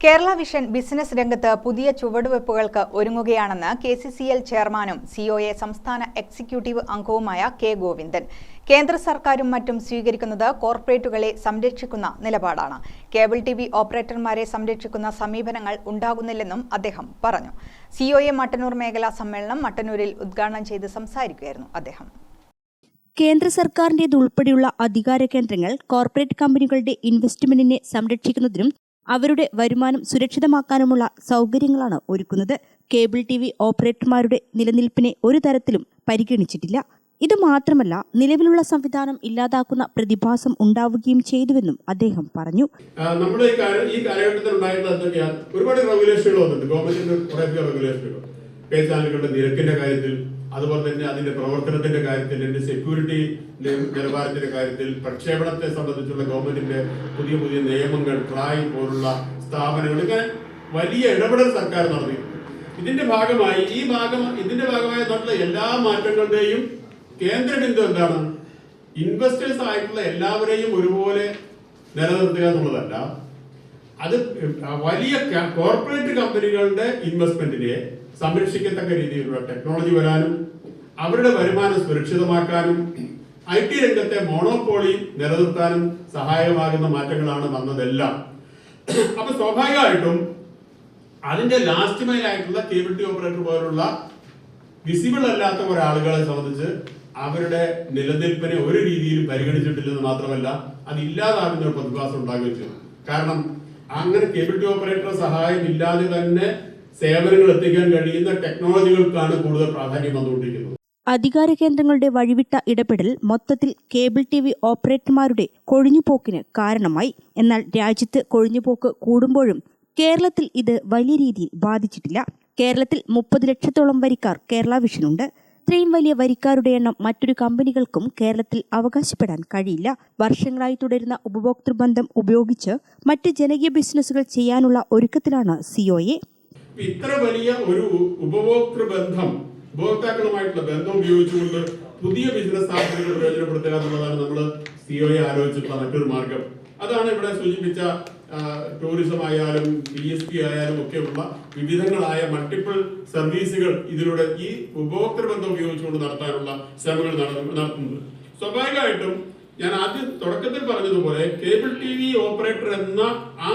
Kerala vision business രംഗത്ത് പുതിയ ചുവടുവെപ്പുകൾക്ക് ഒരുങ്ങുകയാണെന്ന് കെ സി സി എൽ ചെയർമാനും സിഒഎ സംസ്ഥാന എക്സിക്യൂട്ടീവ് അംഗവുമായ കെ ഗോവിന്ദൻ. കേന്ദ്ര സർക്കാരും മറ്റും സ്വീകരിക്കുന്നത് കോർപ്പറേറ്റുകളെ സംരക്ഷിക്കുന്ന നിലപാടാണ്. കേബിൾ ടി വി ഓപ്പറേറ്റർമാരെ സംരക്ഷിക്കുന്ന സമീപനങ്ങൾ ഉണ്ടാകുന്നില്ലെന്നും അദ്ദേഹം പറഞ്ഞു. സിഒഎ മട്ടന്നൂർ മേഖലാ സമ്മേളനം മട്ടന്നൂരിൽ ഉദ്ഘാടനം ചെയ്ത് സംസാരിക്കുകയായിരുന്നു അദ്ദേഹം. കേന്ദ്ര സർക്കാരിന്റേതുൾപ്പെടെയുള്ള അധികാര കേന്ദ്രങ്ങൾ കോർപ്പറേറ്റ് കമ്പനികളുടെ ഇൻവെസ്റ്റ്മെന്റിനെ സംരക്ഷിക്കുന്നതിനും അവരുടെ വരുമാനം സുരക്ഷിതമാക്കാനുമുള്ള സൗകര്യങ്ങളാണ് ഒരുക്കുന്നത്. കേബിൾ ടി വി ഓപ്പറേറ്റർമാരുടെ നിലനിൽപ്പിനെ ഒരു തരത്തിലും പരിഗണിച്ചിട്ടില്ല. ഇത് മാത്രമല്ല നിലവിലുള്ള സംവിധാനം ഇല്ലാതാക്കുന്ന പ്രതിഭാസം ഉണ്ടാവുകയും ചെയ്തുവെന്നും അദ്ദേഹം പറഞ്ഞു. നമ്മുടെ ഈ കാല ഈ കാലഘട്ടത്തിൽ ഉണ്ടായിട്ടുള്ള ഒരുപാട് റെഗുലേഷനുകൾ വന്നിട്ടുണ്ട്. ഗവൺമെന്റിന്റെ കുറെ റെഗുലേഷനുകൾ. പേ ചാനലുകളുടെ നിരക്കിന്റെ കാര്യത്തിൽ അതുപോലെ തന്നെ അതിന്റെ പ്രവർത്തനത്തിന്റെ കാര്യത്തിൽ അതിന്റെ സെക്യൂരിറ്റി നിലവാരത്തിന്റെ കാര്യത്തിൽ പ്രക്ഷേപണത്തെ സംബന്ധിച്ചുള്ള ഗവൺമെന്റിന്റെ പുതിയ പുതിയ നിയമങ്ങൾ ട്രായ് പോലുള്ള സ്ഥാപനങ്ങൾ. ഇങ്ങനെ വലിയ ഇടപെടൽ സർക്കാർ നടത്തി. ഇതിന്റെ ഭാഗമായി ഈ ഭാഗം ഇതിന്റെ ഭാഗമായി നടത്തുന്ന എല്ലാ മാറ്റങ്ങളുടെയും കേന്ദ്ര ബിന്ദു എന്താണ്? ഇൻവെസ്റ്റേഴ്സ് ആയിട്ടുള്ള എല്ലാവരെയും ഒരുപോലെ നിലനിർത്തുക എന്നുള്ളതല്ല. അത് വലിയ കോർപ്പറേറ്റ് കമ്പനികളുടെ ഇൻവെസ്റ്റ്മെന്റിനെ സംരക്ഷിക്കത്തക്ക രീതിയിലുള്ള ടെക്നോളജി വരാനും അവരുടെ വരുമാനം സുരക്ഷിതമാക്കാനും ഐ ടി രംഗത്തെ മോണോപോളി നിലനിർത്താനും സഹായകമാകുന്ന മാറ്റങ്ങളാണ് വന്നതെല്ലാം. അപ്പൊ സ്വാഭാവികമായിട്ടും അതിന്റെ ലാസ്റ്റ് മൈൽ ആയിട്ടുള്ള കേബിൾ ടി ഓപ്പറേറ്റർ പോലുള്ള വിസിബിൾ അല്ലാത്ത കുറെ ആളുകളെ സംബന്ധിച്ച് അവരുടെ നിലനിൽപ്പിനെ ഒരു രീതിയിലും പരിഗണിച്ചിട്ടില്ലെന്ന് മാത്രമല്ല അത് ഇല്ലാതാകുന്ന ഒരു പ്രതിഭാസം ഉണ്ടാകുകയും ചെയ്തു. കാരണം അങ്ങനെ കേബിൾ ടി ഓപ്പറേറ്റർ സഹായം ഇല്ലാതെ തന്നെ സേവനങ്ങൾ എത്തിക്കാൻ കഴിയുന്ന ടെക്നോളജികൾക്കാണ് കൂടുതൽ പ്രാധാന്യം വന്നുകൊണ്ടിരിക്കുന്നത്. അധികാര കേന്ദ്രങ്ങളുടെ വഴിവിട്ട ഇടപെടൽ മൊത്തത്തിൽ കേബിൾ ടി വി ഓപ്പറേറ്റർമാരുടെ കൊഴിഞ്ഞുപോക്കിന് കാരണമായി. എന്നാൽ രാജ്യത്ത് കൊഴിഞ്ഞുപോക്ക് കൂടുമ്പോഴും കേരളത്തിൽ ഇത് വലിയ രീതിയിൽ ബാധിച്ചിട്ടില്ല. കേരളത്തിൽ മുപ്പത് ലക്ഷത്തോളം വരിക്കാർ കേരള വിഷനുണ്ട്. ഇത്രയും വലിയ വരിക്കാരുടെ എണ്ണം മറ്റൊരു കമ്പനികൾക്കും കേരളത്തിൽ അവകാശപ്പെടാൻ കഴിയില്ല. വർഷങ്ങളായി തുടരുന്ന ഉപഭോക്തൃബന്ധം ഉപയോഗിച്ച് മറ്റ് ജനകീയ ബിസിനസ്സുകൾ ചെയ്യാനുള്ള ഒരുക്കത്തിലാണ് ഇപ്പൊ ഇത്ര വലിയ ഒരു ഉപഭോക്തൃ ബന്ധം ഉപഭോക്താക്കളുമായിട്ടുള്ള ബന്ധം ഉപയോഗിച്ചുകൊണ്ട് പുതിയ ബിസിനസ് സ്ഥാപനങ്ങൾ പ്രയോജനപ്പെടുത്തുക എന്നുള്ളതാണ് നമ്മൾ സിഒയെ ആലോചിച്ചിട്ടുള്ള മറ്റൊരു മാർഗം. അതാണ് ഇവിടെ സൂചിപ്പിച്ച ടൂറിസം ആയാലും പി എസ് പി ആയാലും ഒക്കെയുള്ള വിവിധങ്ങളായ മൾട്ടിപ്പിൾ സർവീസുകൾ ഇതിലൂടെ ഈ ഉപഭോക്തൃ ബന്ധം ഉപയോഗിച്ചുകൊണ്ട് നടത്താനുള്ള ശ്രമങ്ങൾ നട- നടത്തുന്നത്. സ്വാഭാവികമായിട്ടും ഞാൻ ആദ്യം തുടക്കത്തിൽ പറഞ്ഞതുപോലെ കേബിൾ ടി വി ഓപ്പറേറ്റർ എന്ന ആ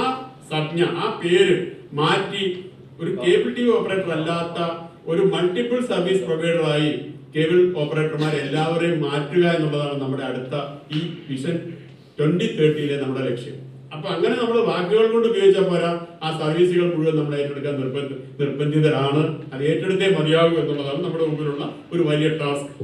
സംജ്ഞ ആ പേര് മാറ്റി ഒരു കേബിൾ ടി വി ഓപ്പറേറ്റർ അല്ലാത്ത ഒരു മൾട്ടിപ്പിൾ സർവീസ് പ്രൊവൈഡറായി കേബിൾ ഓപ്പറേറ്റർമാർ എല്ലാവരെയും മാറ്റുക എന്നുള്ളതാണ് നമ്മുടെ അടുത്ത ഈ വിഷൻ ട്വന്റി തേർട്ടിയിലെ നമ്മുടെ ലക്ഷ്യം. അപ്പൊ അങ്ങനെ നമ്മൾ വാക്കുകൾ കൊണ്ട് ഉപയോഗിച്ചാൽ പോരാ. ആ സർവീസുകൾ മുഴുവൻ നമ്മൾ ഏറ്റെടുക്കാൻ നിർബന്ധ നിർബന്ധിതരാണ്. അത് ഏറ്റെടുത്തേ മതിയാകൂ എന്നുള്ളതാണ് നമ്മുടെ മുമ്പിലുള്ള ഒരു വലിയ ടാസ്ക്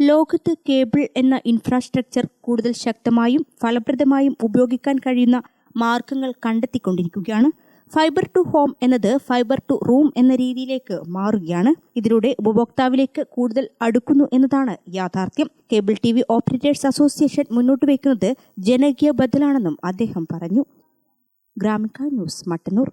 ലോകത്ത് കേബിൾ എന്ന ഇൻഫ്രാസ്ട്രക്ചർ കൂടുതൽ ശക്തമായും ഫലപ്രദമായും ഉപയോഗിക്കാൻ കഴിയുന്ന മാർഗങ്ങൾ കണ്ടെത്തിക്കൊണ്ടിരിക്കുകയാണ്. ഫൈബർ ടു ഹോം എന്നത് ഫൈബർ ടു റൂം എന്ന രീതിയിലേക്ക് മാറുകയാണ്. ഇതിലൂടെ ഉപഭോക്താവിലേക്ക് കൂടുതൽ അടുക്കുന്നു എന്നതാണ് യാഥാർത്ഥ്യം. Cable T V operators association മുന്നോട്ട് വയ്ക്കുന്നത് ജനകീയ ബദലാണെന്നും അദ്ദേഹം പറഞ്ഞു. ഗ്രാമിക ന്യൂസ് മട്ടന്നൂർ.